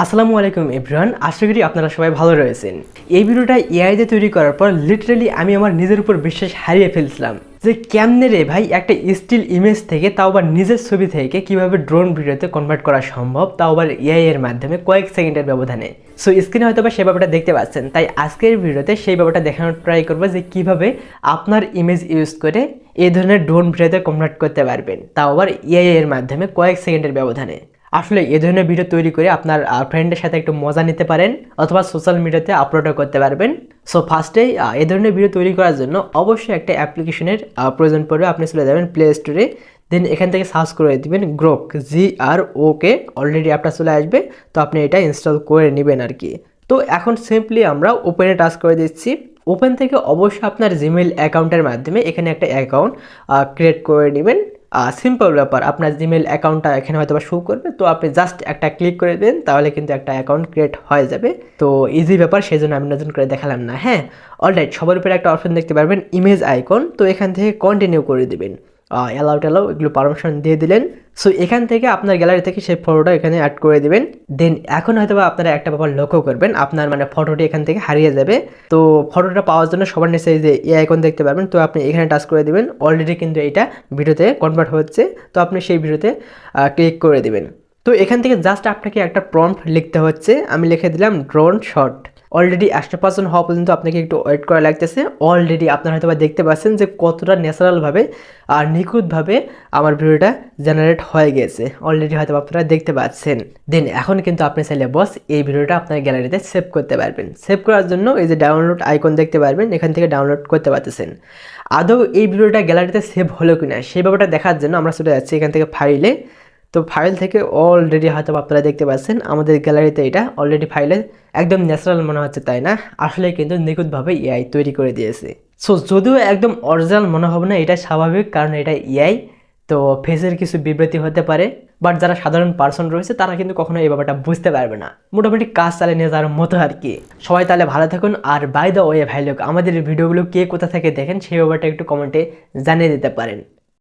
আসসালামু আলাইকুম, এভরিওয়ান। আশা করি আপনারা সবাই ভালো রয়েছেন। এই ভিডিওটা এআই দিয়ে তৈরি করার পর লিটারালি আমি আমার নিজের উপর বিশ্বাস হারিয়ে ফেলছিলাম। যে কেমনে রে ভাই একটা স্টিল ইমেজ থেকে তাও আবার নিজের ছবি থেকে কীভাবে ড্রোন ভিডিওতে কনভার্ট করা সম্ভব, তাও আবার এআই এর মাধ্যমে কয়েক সেকেন্ডের ব্যবধানে। সো স্ক্রিনে হয়তো বা সেই ব্যাপারটা দেখতে পাচ্ছেন, তাই আজকের ভিডিওতে সেই ব্যাপারটা দেখানোর ট্রাই করব যে কীভাবে আপনার ইমেজ ইউজ করে এই ধরনের ড্রোন ভিডিওতে কনভার্ট করতে পারবেন, তাও আবার এআই এর মাধ্যমে কয়েক সেকেন্ডের ব্যবধানে। আসলে এ ধরনের ভিডিও তৈরি করে আপনার ফ্রেন্ডের সাথে একটু মজা নিতে পারেন অথবা সোশ্যাল মিডিয়াতে আপলোডও করতে পারবেন। সো ফার্স্টেই এ ধরনের ভিডিও তৈরি করার জন্য অবশ্যই একটা অ্যাপ্লিকেশনের প্রয়োজন পড়বে। আপনি চলে যাবেন প্লে স্টোরে দেন এখান থেকে সার্চ করে দিবেন গ্রোক জি আর ওকে অলরেডি আপনার চলে আসবে। তো আপনি এটা ইনস্টল করে নেবেন আর কি। তো এখন সিম্পলি আমরা ওপেনে টাচ করে দিচ্ছি। ওপেন থেকে অবশ্যই আপনার জিমেল অ্যাকাউন্টের মাধ্যমে এখানে একটা অ্যাকাউন্ট ক্রিয়েট করে নেবেন। সিম্পল ব্যাপার। আপনার জিমেল অ্যাকাউন্টটা এখানে হয়তো বা শো করবে। তো আপনি জাস্ট একটা ক্লিক করে দেন, তাহলে কিন্তু একটা অ্যাকাউন্ট ক্রিয়েট হয়ে যাবে। তো ইজি ব্যাপার সেই জন্য আমি নতুন করে দেখালাম না হ্যাঁ? অলরাইট সবার উপরে একটা অপশন দেখতে পারবেন ইমেজ আইকন তো এখান থেকে কন্টিনিউ করে দিবেন। অ্যালাউ টেলাউ এগুলো পারমিশন দিয়ে দিলেন। সো এখান থেকে আপনার গ্যালারি থেকে সেই ফটোটা এখানে অ্যাড করে দিবেন। দেন এখন হয়তো বা আপনারা একটা ব্যাপার লক্ষ্য করবেন। আপনার মানে ফটোটি এখান থেকে হারিয়ে যাবে। তো ফটোটা পাওয়ার জন্য সবার নিচে যে এ আইকন দেখতে পারবেন, তো আপনি এখানে টাচ করে দিবেন। অলরেডি কিন্তু এটা ভিডিওতে কনভার্ট হচ্ছে। তো আপনি সেই ভিডিওতে ক্লিক করে দেবেন। তো এখান থেকে জাস্ট আপনাকে একটা প্রম্পট লিখতে হচ্ছে। আমি লিখে দিলাম ড্রোন শট অলরেডি একশো পার্সেন্ট হওয়া পর্যন্ত আপনাকে একটু ওয়েট করা লাগতেছে। অলরেডি আপনারা হয়তো দেখতে পাচ্ছেন যে কতটা ন্যাচারালভাবে আর নিখুঁতভাবে আমার ভিডিওটা জেনারেট হয়ে গেছে। অলরেডি হয়তো আপনারা দেখতে পাচ্ছেন। দেন এখন কিন্তু আপনি চাইলে বস এই ভিডিওটা আপনার গ্যালারিতে সেভ করতে পারবেন। সেভ করার জন্য এই যে ডাউনলোড আইকন দেখতে পারবেন, এখান থেকে ডাউনলোড করতে পারতেছেন। আদৌ এই ভিডিওটা গ্যালারিতে সেভ হলো কিনা, সেই ব্যাপারটা দেখার জন্য আমরা চলে যাচ্ছি এখান থেকে ফাইলে তো ফাইল থেকে অলরেডি হয়তো আপনারা দেখতে পাচ্ছেন, আমাদের গ্যালারিতে এটা অলরেডি ফাইলে একদম ন্যাচারাল মনে হচ্ছে, তাই না? আসলে কিন্তু নিখুঁতভাবে এআই তৈরি করে দিয়েছে। সো যদিও একদম অরিজিনাল মনে হবে না, এটা স্বাভাবিক, কারণ এটা এআই তো ফেসের কিছু বিবৃতি হতে পারে বাট যারা সাধারণ পার্সন রয়েছে, তারা কিন্তু কখনো এই ব্যাপারটা বুঝতে পারবে না। মোটামুটি কাজ চালিয়ে নিয়ে যাওয়ার মতো আর কি। সবাই তাহলে ভালো থাকুন, আর বাই দ্য ওয়ে ভাই লোক, আমাদের ভিডিওগুলো কে কোথা থেকে দেখেন, সেই ব্যাপারটা একটু কমেন্টে জানিয়ে দিতে পারেন।